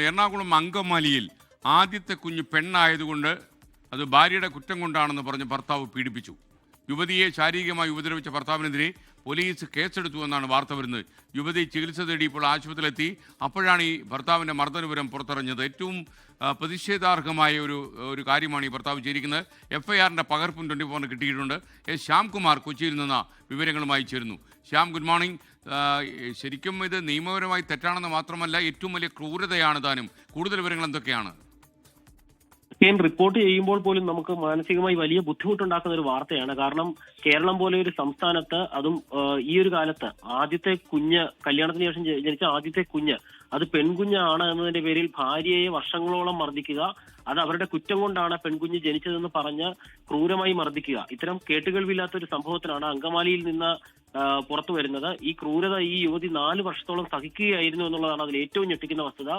എറണാകുളം അങ്കമാലിയിൽ ആദ്യത്തെ കുഞ്ഞ് പെണ്ണായതുകൊണ്ട് അത് ഭാര്യയുടെ കുറ്റം കൊണ്ടാണെന്ന് പറഞ്ഞ് ഭർത്താവ് പീഡിപ്പിച്ചു. യുവതിയെ ശാരീരികമായി ഉപദ്രവിച്ച ഭർത്താവിനെതിരെ പോലീസ് കേസെടുത്തു എന്നാണ് വാർത്ത വരുന്നത്. യുവതി ചികിത്സ തേടി ഇപ്പോൾ ആശുപത്രിയിലെത്തി. അപ്പോഴാണ് ഈ ഭർത്താവിന്റെ മർദ്ദനപുരം പുറത്തിറങ്ങിയത്. ഏറ്റവും പ്രതിഷേധാർഹമായ ഒരു ഒരു കാര്യമാണ് ഈ ഭർത്താവ് ചെയ്തിരിക്കുന്നത്. എഫ് ഐ ആറിന്റെ പകർപ്പും ട്വന്റി ഫോറിന് കിട്ടിയിട്ടുണ്ട്. എസ് ശ്യാംകുമാർ കൊച്ചിയിൽ നിന്ന് വിവരങ്ങളുമായി ചേരുന്നു. Shyam good morning. ശരിക്കും ഇത് നിയമപരമായി തെറ്റാണെന്ന് മാത്രമല്ല ഏറ്റവും വലിയ ക്രൂരതയാണ് താനും കൂടുതൽ വിവരങ്ങൾ എന്തൊക്കെയാണ്? കെയിൻ റിപ്പോർട്ട് ചെയ്യുമ്പോൾ പോലും നമുക്ക് മാനസികമായി വലിയ ബുദ്ധിമുട്ടുണ്ടാക്കുന്ന ഒരു വാർത്തയാണ്. കാരണം കേരളം പോലെ ഒരു സംസ്ഥാനത്ത് അതും ഈ ഒരു കാലത്ത് ആദ്യത്തെ കുഞ്ഞ് കല്യാണത്തിന് ശേഷം ജനിച്ച ആദ്യത്തെ കുഞ്ഞ് അത് പെൺകുഞ്ഞാണ് എന്നതിന്റെ പേരിൽ ഭാര്യയെ വർഷങ്ങളോളം മർദ്ദിക്കുക. അത് അവരുടെ കുറ്റം കൊണ്ടാണ് പെൺകുഞ്ഞ് ജനിച്ചതെന്ന് പറഞ്ഞ് ക്രൂരമായി മർദ്ദിക്കുക. ഇത്തരം കേട്ടുകേൾവില്ലാത്ത ഒരു സംഭവത്തിനാണ് അങ്കമാലിയിൽ നിന്ന് പുറത്തു വരുന്നത്. ഈ ക്രൂരത ഈ യുവതി നാല് വർഷത്തോളം സഹിക്കുകയായിരുന്നു എന്നുള്ളതാണ് അതിൽ ഏറ്റവും ഞെട്ടിക്കുന്ന വസ്തുത.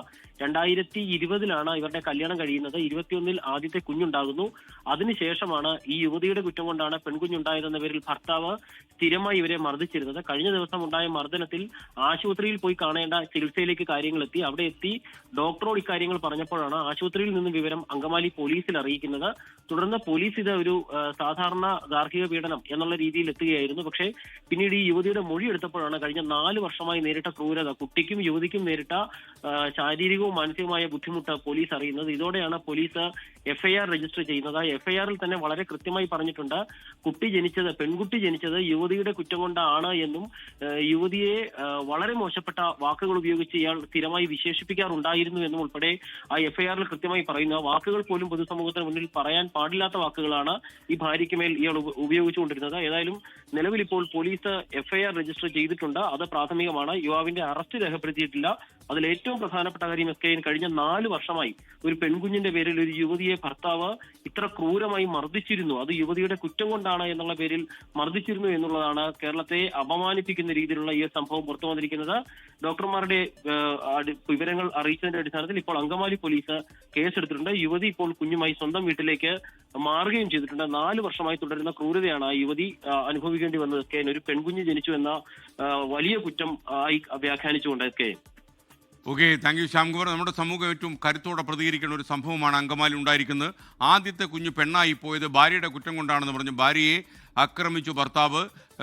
രണ്ടായിരത്തി ഇരുപതിലാണ് ഇവരുടെ കല്യാണം കഴിയുന്നത്. ഇരുപത്തിയൊന്നിൽ ആദ്യത്തെ കുഞ്ഞുണ്ടാകുന്നു. അതിനുശേഷമാണ് ഈ യുവതിയുടെ കുറ്റം കൊണ്ടാണ് പെൺകുഞ്ഞുണ്ടായതെന്ന പേരിൽ ഭർത്താവ് സ്ഥിരമായി ഇവരെ മർദ്ദിച്ചിരുന്നത്. കഴിഞ്ഞ ദിവസം ഉണ്ടായ മർദ്ദനത്തിൽ ആശുപത്രിയിൽ പോയി കാണേണ്ട ചികിത്സയിലേക്ക് കാര്യങ്ങൾ എത്തി അവിടെ എത്തി ഡോക്ടറോട് ഇക്കാര്യങ്ങൾ പറഞ്ഞപ്പോഴാണ് ആശുപത്രിയിൽ നിന്നും വിവരം അങ്കമാലി പോലീസിൽ അറിയിക്കുന്നത്. തുടർന്ന് പോലീസ് ഇത് ഒരു സാധാരണ ഗാർഹിക പീഡനം എന്നുള്ള രീതിയിൽ എത്തുകയായിരുന്നു. പക്ഷേ പിന്നീട് ഈ യുവതിയുടെ മൊഴി എടുത്തപ്പോഴാണ് കഴിഞ്ഞ നാല് വർഷമായി നേരിട്ട ക്രൂരത കുട്ടിക്കും യുവതിക്കും നേരിട്ട ശാരീരികവും മാനസികവുമായ ബുദ്ധിമുട്ട് പോലീസ് അറിയുന്നത്. ഇതോടെയാണ് പോലീസ് എഫ്ഐആർ രജിസ്റ്റർ ചെയ്യുന്നത്. എഫ്ഐആറിൽ തന്നെ വളരെ കൃത്യമായി പറഞ്ഞിട്ടുണ്ട് കുട്ടി ജനിച്ചത് പെൺകുട്ടി ജനിച്ചത് യുവതിയുടെ കുറ്റം കൊണ്ടാണ് എന്നും യുവതിയെ വളരെ മോശപ്പെട്ട വാക്കുകൾ ഉപയോഗിച്ച് ഇയാൾ സ്ഥിരമായി വിശേഷിപ്പിക്കാറുണ്ടായിരുന്നു എന്നും ഉൾപ്പെടെ ആ എഫ്ഐആറിൽ കൃത്യമായി പറയുന്നു. ആ വാക്കുകൾ പോലും പൊതുസമൂഹത്തിന് മുന്നിൽ പറയാൻ പാടില്ലാത്ത വാക്കുകളാണ് ഈ ഭാര്യയ്ക്ക് മേൽ ഇയാൾ ഉപയോഗിച്ചുകൊണ്ടിരുന്നത്. ഏതായാലും നിലവിൽ ഇപ്പോൾ പോലീസ് എഫ്ഐആർ രജിസ്റ്റർ ചെയ്തിട്ടുണ്ട്. അത് പ്രാഥമികമാണ്. യുവാവിന്റെ അറസ്റ്റ് രേഖപ്പെടുത്തിയിട്ടില്ല. അതിൽ ഏറ്റവും പ്രധാനപ്പെട്ട കാര്യം എസ് കെ കഴിഞ്ഞ നാല് വർഷമായി ഒരു പെൺകുഞ്ഞിന്റെ പേരിൽ ഒരു യുവതിയെ ഭർത്താവ് ഇത്ര ക്രൂരമായി മർദ്ദിച്ചിരുന്നു. അത് യുവതിയുടെ കുറ്റം കൊണ്ടാണ് എന്നുള്ള പേരിൽ മർദ്ദിച്ചിരുന്നു എന്നുള്ളതാണ് കേരളത്തെ അപമാനിപ്പിക്കുന്ന രീതിയിലുള്ള ഈ സംഭവം പുറത്തു വന്നിരിക്കുന്നത്. ഡോക്ടർമാരുടെ വിവരങ്ങൾ അറിയിച്ചതിന്റെ അടിസ്ഥാനത്തിൽ ഇപ്പോൾ അങ്കമാലി പോലീസ് കേസെടുത്തിട്ടുണ്ട്. യുവതി ഇപ്പോൾ കുഞ്ഞുമായി സ്വന്തം വീട്ടിലേക്ക് മാറുകയും ചെയ്തിട്ടുണ്ട്. നാല് വർഷമായി തുടരുന്ന ക്രൂരതയാണ് ആ യുവതി അനുഭവിക്കേണ്ടി വന്നത് എസ് കെ ഒരു പെൺകുഞ്ഞ് ജനിച്ചു എന്ന വലിയ കുറ്റം ആയി വ്യാഖ്യാനിച്ചുകൊണ്ട് കെ ഓക്കെ താങ്ക് യു ശ്യാംകുമാർ. നമ്മുടെ സമൂഹം ഏറ്റവും കരുത്തോടെ പ്രതികരിക്കുന്ന ഒരു സംഭവമാണ് അങ്കമാലി ഉണ്ടായിരിക്കുന്നത്. ആദ്യത്തെ കുഞ്ഞ് പെണ്ണായി പോയത് ഭാര്യയുടെ കുറ്റം കൊണ്ടാണെന്ന് പറഞ്ഞു ഭാര്യയെ ആക്രമിച്ചു ഭർത്താവ്.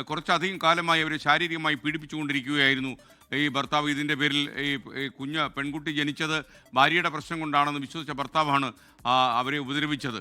കുറച്ചധികം കാലമായി അവരെ ശാരീരികമായി പീഡിപ്പിച്ചുകൊണ്ടിരിക്കുകയായിരുന്നു. ഈ ഭർത്താവ് ഇതിന്റെ പേരിൽ ഈ കുഞ്ഞ് പെൺകുട്ടി ജനിച്ചത് ഭാര്യയുടെ പ്രശ്നം കൊണ്ടാണെന്ന് വിശ്വസിച്ച ഭർത്താവാണ് അവരെ ഉപദ്രവിച്ചത്.